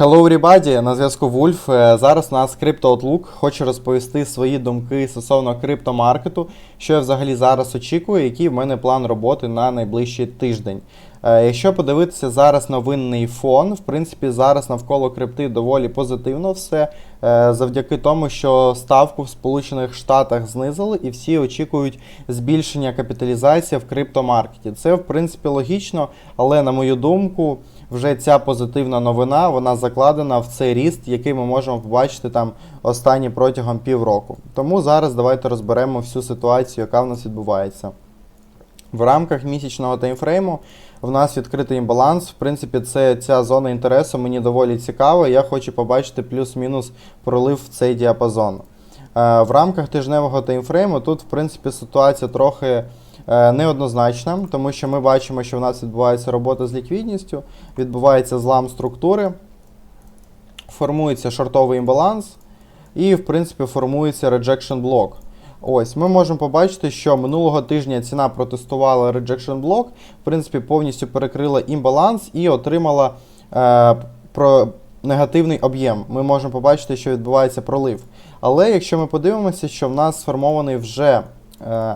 Hello everybody, на зв'язку Вульф. Е, Зараз у нас Crypto Outlook. Хочу розповісти свої думки стосовно криптомаркету, що я взагалі зараз очікую, який в мене план роботи на найближчий тиждень. Е, Якщо подивитися зараз новинний фон, в принципі, зараз навколо крипти доволі позитивно все, е, завдяки тому, що ставку в Сполучених Штатах знизили, і всі очікують збільшення капіталізації в криптомаркеті. Це, в принципі, логічно, але на мою думку, вже ця позитивна новина вона закладена в цей ріст, який ми можемо побачити там останні протягом півроку. Тому зараз давайте розберемо всю ситуацію, яка в нас відбувається. В рамках місячного таймфрейму в нас відкритий імбаланс. В принципі, це ця зона інтересу мені доволі цікава. Я хочу побачити плюс-мінус пролив в цей діапазон. Е, В рамках тижневого таймфрейму тут, в принципі, ситуація трохи е, неоднозначна, тому що ми бачимо, що в нас відбувається робота з ліквідністю, відбувається злам структури, формується шортовий імбаланс і, в принципі, формується rejection блок. Ось, ми можемо побачити, що минулого тижня ціна протестувала rejection блок, в принципі, повністю перекрила імбаланс і отримала е, про негативний об'єм. Ми можемо побачити, що відбувається пролив. Але якщо ми подивимося, що в нас сформований вже е,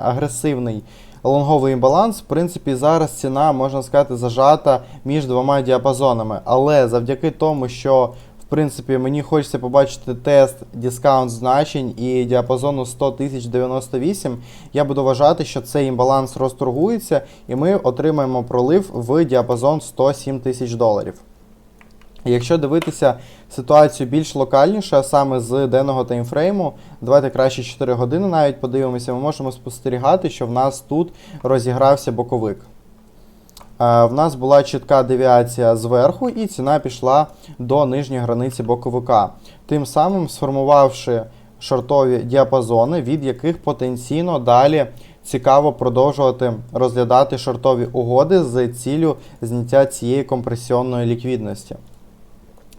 агресивний лонговий імбаланс, в принципі, зараз ціна, можна сказати, зажата між двома діапазонами. Але завдяки тому, що в принципі, мені хочеться побачити тест дискаунт значень і діапазону 100 тисяч 98. Я буду вважати, що цей імбаланс розторгується, і ми отримаємо пролив в діапазон 107 тисяч доларів. Якщо дивитися ситуацію більш локальніше, а саме з денного таймфрейму, давайте краще 4 години навіть подивимося, ми можемо спостерігати, що в нас тут розігрався боковик. Е, В нас була чітка девіація зверху, і ціна пішла до нижньої границі боковика, тим самим сформувавши шортові діапазони, від яких потенційно далі цікаво продовжувати розглядати шортові угоди з ціллю зняття цієї компресіонної ліквідності.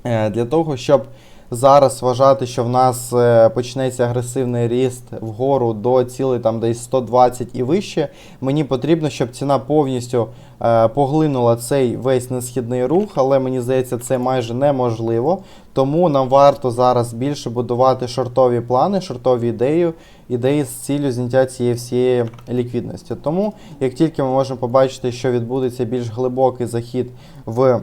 Е, Для того, щоб зараз вважати, що в нас е, почнеться агресивний ріст вгору до цілей там десь 120 і вище, мені потрібно, щоб ціна повністю е, поглинула цей весь несхідний рух, але мені здається, це майже неможливо. Тому нам варто зараз більше будувати шортові плани, шортові ідеї, ідеї з ціллю зняття цієї всієї ліквідності. Тому, як тільки ми можемо побачити, що відбудеться більш глибокий захід в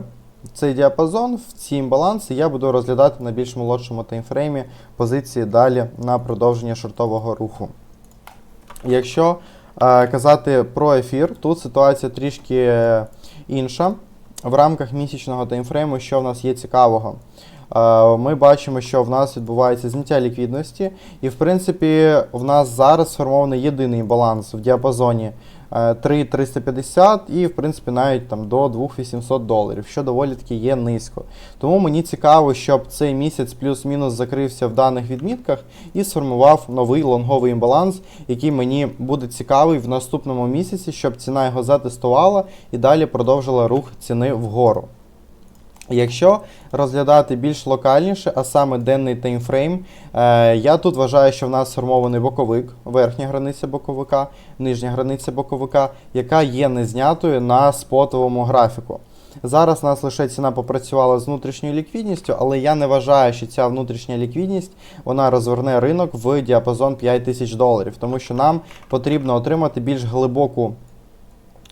цей діапазон, в ці імбаланси я буду розглядати на більш молодшому таймфреймі позиції далі на продовження шортового руху. Якщо е, казати про ефір, тут ситуація трішки е, інша. В рамках місячного таймфрейму, що в нас є цікавого, Е, ми бачимо, що в нас відбувається зняття ліквідності, і в принципі в нас зараз сформований єдиний баланс в діапазоні 3,350 і в принципі навіть там до 2800 доларів, що доволі таки є низько. Тому мені цікаво, щоб цей місяць плюс-мінус закрився в даних відмітках і сформував новий лонговий імбаланс, який мені буде цікавий в наступному місяці, щоб ціна його затестувала і далі продовжила рух ціни вгору. Якщо розглядати більш локальніше, а саме денний таймфрейм, е, я тут вважаю, що в нас сформований боковик, верхня границя боковика, нижня границя боковика, яка є незнятою на спотовому графіку. Зараз у нас лише ціна попрацювала з внутрішньою ліквідністю, але я не вважаю, що ця внутрішня ліквідність вона розверне ринок в діапазон 5000 доларів, тому що нам потрібно отримати більш глибоку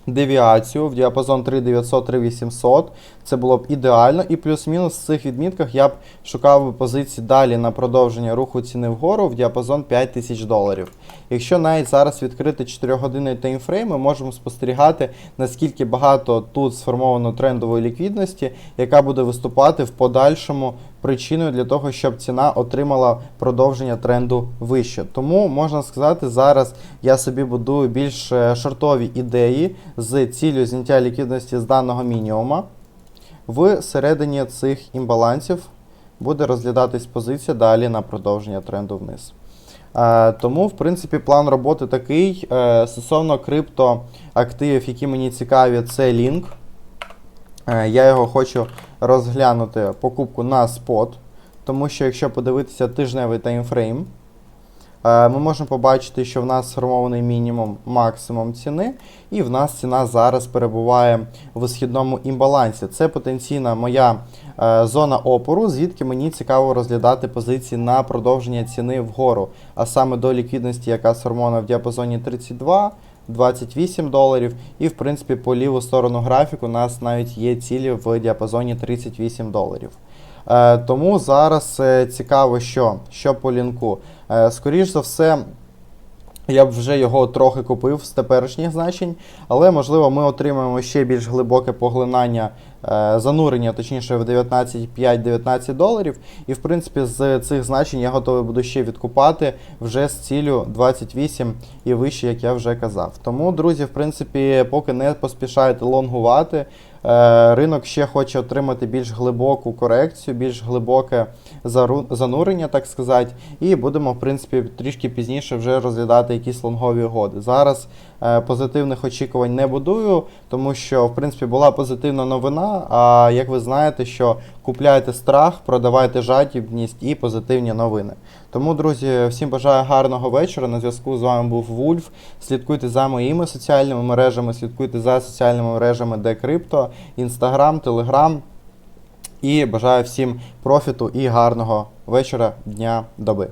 девіацію в діапазон 3900-3800. Це було б ідеально. І плюс-мінус в цих відмітках я б шукав позиції далі на продовження руху ціни вгору в діапазон 5000 доларів. Якщо навіть зараз відкрити 4-годинний таймфрейм, ми можемо спостерігати, наскільки багато тут сформовано трендової ліквідності, яка буде виступати в подальшому причиною для того, щоб ціна отримала продовження тренду вище. Тому можна сказати, зараз я собі будую більш е, шортові ідеї з ціллю зняття ліквідності з даного мінімума. В середині цих імбалансів буде розглядатись позиція далі на продовження тренду вниз. Е, тому, в принципі, план роботи такий. Е, стосовно криптоактивів, які мені цікаві, це лінк. Е, Я його хочу розглянути покупку на спот, тому що якщо подивитися тижневий таймфрейм, е, ми можемо побачити, що в нас сформований мінімум максимум ціни, і в нас ціна зараз перебуває в східному імбалансі. Це потенційна моя е, зона опору, звідки мені цікаво розглядати позиції на продовження ціни вгору, а саме до ліквідності, яка сформована в діапазоні 32. 28 доларів, і в принципі по ліву сторону графіку у нас навіть є цілі в діапазоні 38 доларів. Е, тому зараз е, цікаво, що, що по лінку. Е, скоріш за все, я б вже його трохи купив з теперішніх значень, але можливо ми отримаємо ще більш глибоке поглинання занурення, точніше в 19,5-19 доларів. І в принципі з цих значень я готовий буду ще відкупати вже з цілю 28 і вище, як я вже казав. Тому, друзі, в принципі, поки не поспішаєте лонгувати. Е, Ринок ще хоче отримати більш глибоку корекцію, більш глибоке занурення, так сказати, і будемо, в принципі, трішки пізніше вже розглядати якісь лонгові угоди. Зараз е, позитивних очікувань не будую, тому що, в принципі, була позитивна новина. А як ви знаєте, що купляйте страх, продавайте жадібність і позитивні новини. Тому, друзі, всім бажаю гарного вечора. На зв'язку з вами був Вульф. Слідкуйте за моїми соціальними мережами, слідкуйте за соціальними мережами Декрипто, Інстаграм, Телеграм. І бажаю всім профіту і гарного вечора, дня, доби.